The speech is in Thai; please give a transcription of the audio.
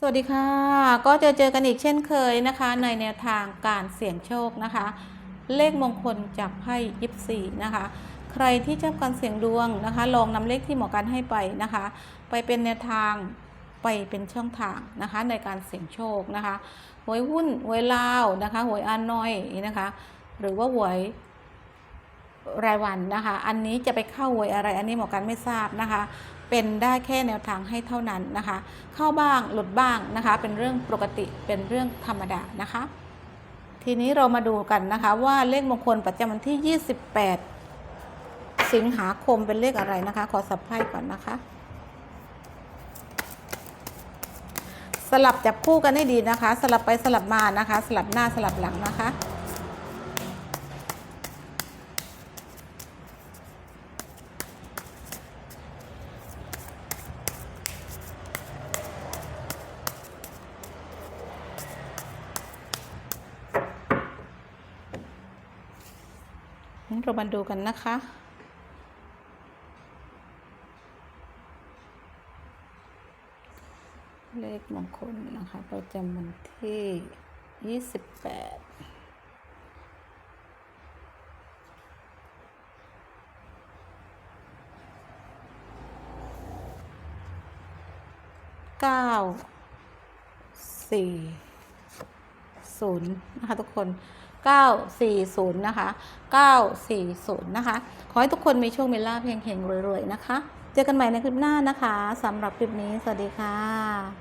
สวัสดีค่ะ ก็จอเจอกันอีกเช่นเคยนะคะ ในแนวทางการเสี่ยงโชคนะคะ เลขมงคลจากไพ่ยิปซีนะคะ ใครที่ชอบการเสี่ยงดวงนะคะ ลองนำเลขที่หมอกันให้ไปนะคะ ไปเป็นแนวทางไปเป็นช่องทางนะคะในการเสี่ยงโชคนะคะหวยหุ้นหวยลาวนะคะหวยอานนอยนะคะ หรือว่าหวยรายวันนะคะ อันนี้จะไปเข้าหวยอะไร อันนี้หมอกันไม่ทราบนะคะ เป็นได้แค่แนวทางให้เท่านั้นนะคะ เข้าบ้างหลุดบ้างนะคะ เป็นเรื่องปกติเป็นเรื่องธรรมดานะคะ ทีนี้เรามาดูกันนะคะว่าเลขมงคลประจำวันที่ 28 สิงหาคมเป็นเลขอะไรนะคะ ขอสับไพ่ก่อนนะคะ สลับจับคู่กันให้ดีนะคะ สลับไปสลับมานะคะ สลับหน้าสลับหลังนะคะ เรามาดูกันนะคะ เลขมงคลนะคะประจำวันที่ยี่สิบแปดเก้าสี่ 940นะคะทุกคน 940นะคะ940นะคะ ขอให้ทุกคนมีโชคมีลาภเฮงๆรวยๆนะคะ เจอกันใหม่ในคลิปหน้านะคะสำหรับคลิปนี้ สวัสดีค่ะ